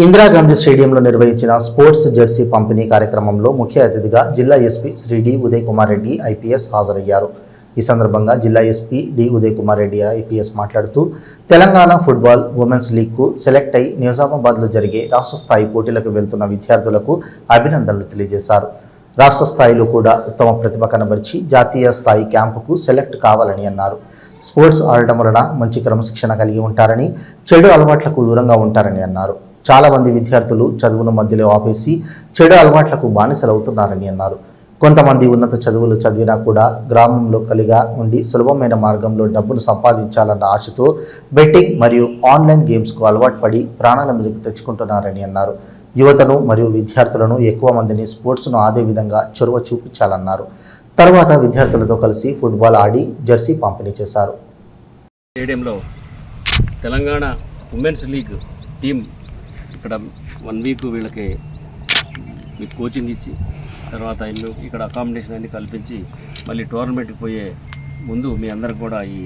ఇందిరాగాంధీ స్టేడియంలో నిర్వహించిన sports Jersey పంపిణీ కార్యక్రమంలో ముఖ్య అతిథిగా జిల్లా SP Shri D Uday Kumar Reddy IPS హాజరయ్యారు. ఈ సందర్భంగా జిల్లా SP D Uday Kumar Reddy IPS మాట్లాడుతూ తెలంగాణ ఫుట్బాల్ ఉమెన్స్ లీగ్కు సెలెక్ట్ అయి నిజామాబాద్లో జరిగే రాష్ట్ర స్థాయి పోటీలకు వెళ్తున్న విద్యార్థులకు అభినందనలు తెలియజేశారు. రాష్ట్ర స్థాయిలో కూడా ఉత్తమ ప్రతిభ కనబరిచి జాతీయ స్థాయి క్యాంపుకు సెలెక్ట్ కావాలని అన్నారు. స్పోర్ట్స్ ఆడటం వలన మంచి క్రమశిక్షణ కలిగి ఉంటారని చెడు అలవాట్లకు దూరంగా ఉంటారని అన్నారు. చాలా మంది విద్యార్థులు చదువును మధ్యలో ఆపేసి చెడు అలవాట్లకు బానిసలవుతున్నారని అన్నారు. కొంతమంది ఉన్నత చదువులు చదివినా కూడా గ్రామంలో కలిగా ఉండి సులభమైన మార్గంలో డబ్బును సంపాదించాలన్న ఆశతో బెట్టింగ్ మరియు ఆన్లైన్ గేమ్స్కు అలవాటు పడి ప్రాణాల మీదకు తెచ్చుకుంటున్నారని అన్నారు. యువతను మరియు విద్యార్థులను ఎక్కువ మందిని స్పోర్ట్స్ను ఆదే విధంగా చొరవ చూపించాలన్నారు. తర్వాత విద్యార్థులతో కలిసి ఫుట్బాల్ ఆడి జెర్సీ పంపిణీ చేశారు. స్టేడియంలో తెలంగాణ ఉమెన్స్ లీగ్ టీం ఇక్కడ వన్ వీక్ వీళ్ళకి మీకు కోచింగ్ ఇచ్చి తర్వాత ఇల్లు ఇక్కడ అకామిడేషన్ అన్ని కల్పించి మళ్ళీ టోర్నమెంట్కి పోయే ముందు మీ అందరికి కూడా ఈ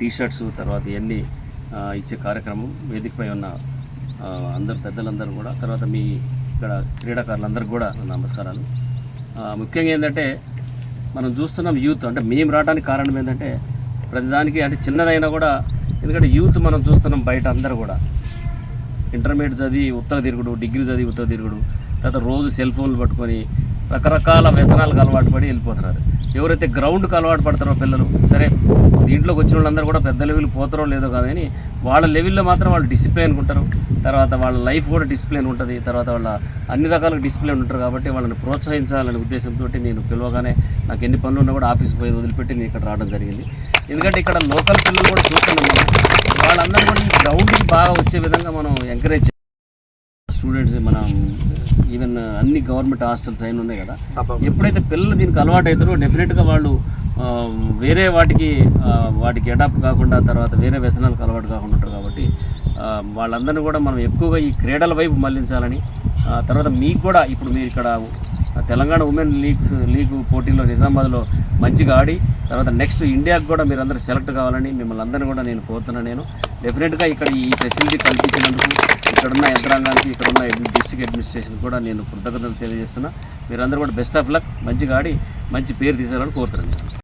టీషర్ట్స్ తర్వాత ఇవన్నీ ఇచ్చే కార్యక్రమం వేదికపై ఉన్న అందరు పెద్దలందరూ కూడా తర్వాత మీ ఇక్కడ క్రీడాకారులందరికీ కూడా నమస్కారాలు. ముఖ్యంగా ఏంటంటే మనం చూస్తున్నాం యూత్ అంటే మేము రావడానికి కారణం ఏంటంటే ప్రతిదానికి అంటే చిన్నదైనా కూడా ఎందుకంటే యూత్ మనం చూస్తున్నాం బయట అందరూ కూడా. ఇంటర్మీడియట్ చదివి ఉత్తర తిరుగుడు డిగ్రీ చదివి ఉత్తర తిరుగుడు తర్వాత రోజు సెల్ ఫోన్లు పట్టుకొని రకరకాల వ్యసనాలకు అలవాటు పడి వెళ్ళిపోతున్నారు. ఎవరైతే గ్రౌండ్కి అలవాటు పడతారో పిల్లలు సరే దీంట్లోకి వచ్చిన వాళ్ళందరూ కూడా పెద్ద లెవెల్ పోతారో లేదో కానీ వాళ్ళ లెవెల్లో మాత్రం వాళ్ళు డిసిప్లిన్ ఉంటారు తర్వాత వాళ్ళ లైఫ్ కూడా డిసిప్లిన్ ఉంటుంది. తర్వాత వాళ్ళ అన్ని రకాల డిసిప్లిన్ ఉంటారు కాబట్టి వాళ్ళని ప్రోత్సహించాలనే ఉద్దేశంతో నేను పిలవగానే నాకు ఎన్ని పనులు ఉన్నా కూడా ఆఫీస్కి పోయి వదిలిపెట్టి నేను ఇక్కడ రావడం జరిగింది. ఎందుకంటే ఇక్కడ లోకల్ పిల్లలు కూడా చూస్తున్నాం వాళ్ళందరూ కూడా ఈ గ్రౌండ్ బాగా వచ్చే విధంగా మనం ఎంకరేజ్ స్టూడెంట్స్ మనం ఈవెన్ అన్ని గవర్నమెంట్ హాస్టల్స్ అయిన ఉన్నాయి కదా. ఎప్పుడైతే పిల్లలు దీనికి అలవాటు అవుతారో డెఫినెట్గా వాళ్ళు వేరే వాటికి వాటికి అడాప్ట్ కాకుండా తర్వాత వేరే వ్యసనాలకు అలవాటు కాకుండా ఉంటారు కాబట్టి వాళ్ళందరినీ కూడా మనం ఎక్కువగా ఈ క్రీడల వైపు మళ్ళించాలని తర్వాత మీకు కూడా ఇప్పుడు మీరు ఇక్కడ తెలంగాణ ఉమెన్ లీగ్స్ లీగ్ పోటీలో నిజామాబాద్లో మంచిగా ఆడి తర్వాత నెక్స్ట్ ఇండియాకి కూడా మీరు అందరూ సెలెక్ట్ కావాలని మిమ్మల్ని అందరినీ కూడా నేను కోరుతున్నాను నేను. డెఫినెట్గా ఇక్కడ ఈ ఫెసిలిటీ కల్పించినందుకు ఇక్కడున్న యంత్రాంగానికి ఇక్కడున్న డిస్ట్రిక్ట్ అడ్మినిస్ట్రేషన్ కూడా నేను కృతజ్ఞతలు తెలియజేస్తున్నా. మీరందరూ కూడా బెస్ట్ ఆఫ్ లక్ మంచిగా ఆడి మంచి పేరు తీసేయాలని కోరుతున్నాను.